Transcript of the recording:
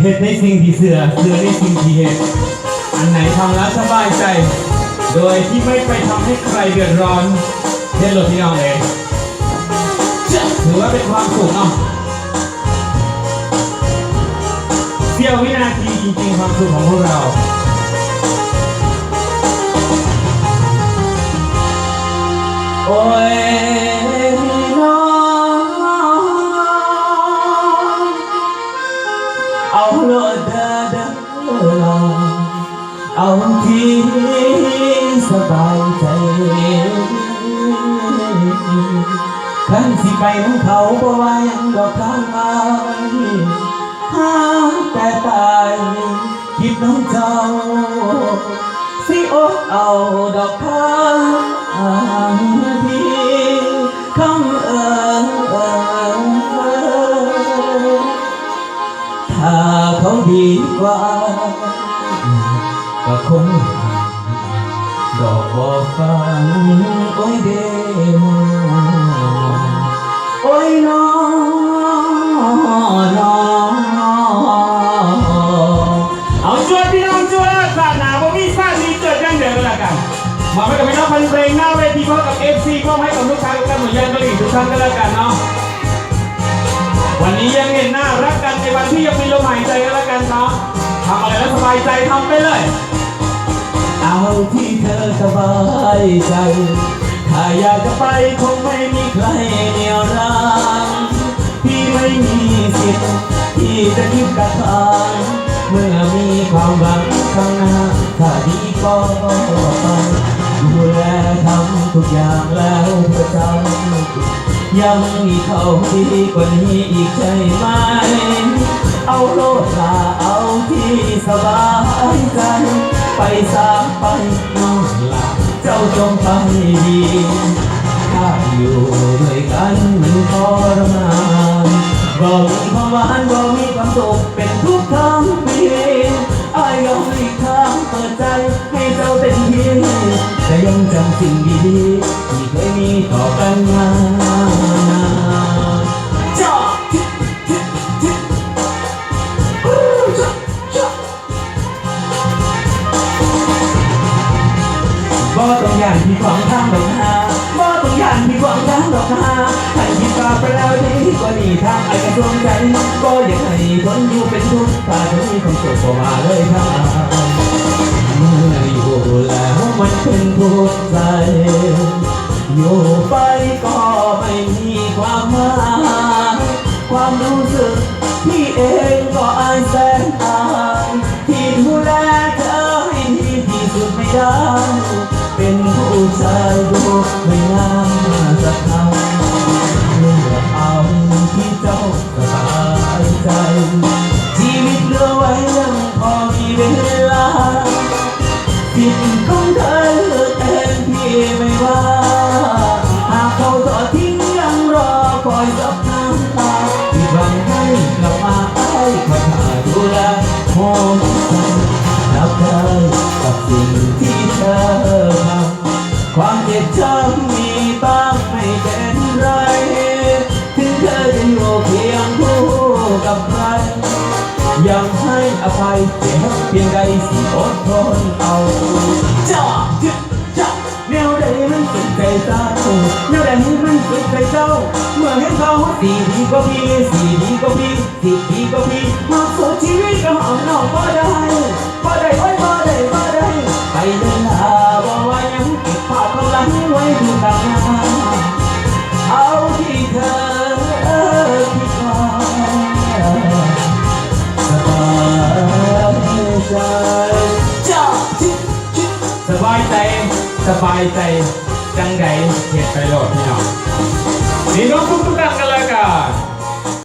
เหตุในสิ่งที่เสือเสือในสิ่งที่เหตุอันไหนทำแล้วสบายใจ โดยที่ไม่ไปทำให้ใครเดือดร้อนเด่นหลดพี่น้องเองถือว่าเป็นความสุขเนาะเสี้ยววินาทีจริงๆความสุขของพวกเราโอ้ย ที่สบายใจขันสิไปน้ำเขาบ่ว่ายังดอกทางมาหาแต่ตายคิดน้องเจ้า สิอดเอาดอกทางที่คำเอ่ยถ้าเขาดีกว่า ก็คงดอกบ่ฟังโอ้ยเดมโอ้ยน้องน้องเอาจวดพี่น้องจวดศาสนาบ่มีชาติมีเกิดยังเดียวกันละกันมาไปกับพี่น้องพันเพลงหน้าเวทีพร้อมกับ FC ก็ให้กับลูกค้าทุกท่านเหมือนยันกะหรี่ทุกท่านก็แล้วกันเนาะวันนี้ยังเห็นหน้ารักกันในวันที่ยังมีลมหายใจกันแล้วกันเนาะทำอะไรแล้วสบายใจทำไปเลย เอาที่เธอสบายใจ ถ้าอยากจะไปคงไม่มีใครเหนี่ยวรั้งพี่ไม่มีสิทธิ์ที่จะคิดกับทางเมื่อมีความหวังข้างหน้าถ้าดีก็ไปดูแลทำทุกอย่างแล้วเพื่อจำยังมีเขาดีกว่านี้อีกใช่ไหม จ้าจงไปดีถ้าอยู่ด้วยกันมันทรมานบ่มีความหวานบ่มีความสุขเป็นทุกทั้งปีอายยอมหลีกทางเปิดใจให้เจ้าเป็นที่แต่ยังจำสิ่งดี บ่ต้องย่านที่ขวางทางดอกนาบ่ต้องย่านที่ขวางทางดอกนาให้คิดว่าไปแล้วดีกว่านี้ทางไอ้กระทรวงใจก็อยากให้คนอยู่เป็นทุกข์ถ้าจะมีความสุขก็มาเลยทางเมื่ออยู่แล้วมันเป็นทุกข์ใจอยู่ไปก็ไม่มีความหมายความรู้สึกที่เองก็อาย ลาผิดของเธอเลือกเองพี่ไม่ว่าหากเขาทอดทิ้งยังรอคอยสับน้ำตาที่หวังให้กลับมาให้คอยหาดูแลหอมใจรับได้กับสิ่งที่เธอทำความเจ็บช้ำมีบ้าง ยังให้อภัยเจ็บเพียงใดสิอดทนเอาจ้าจ้าจ้าแนวใดมันสุดใจเจ้าแนวใดมันสุดใจเจ้าเมื่อเห็นเขาสีดีก็พี่สีดีก็พี่สีดีก็พี่มาสู้ชีวิตกับหอมน้องก็ได้ สบายใจ สบายใจ จังใดเหตุไปโหลดพี่น้องนี่น้องทุกทุกๆท่านกันเลยกัน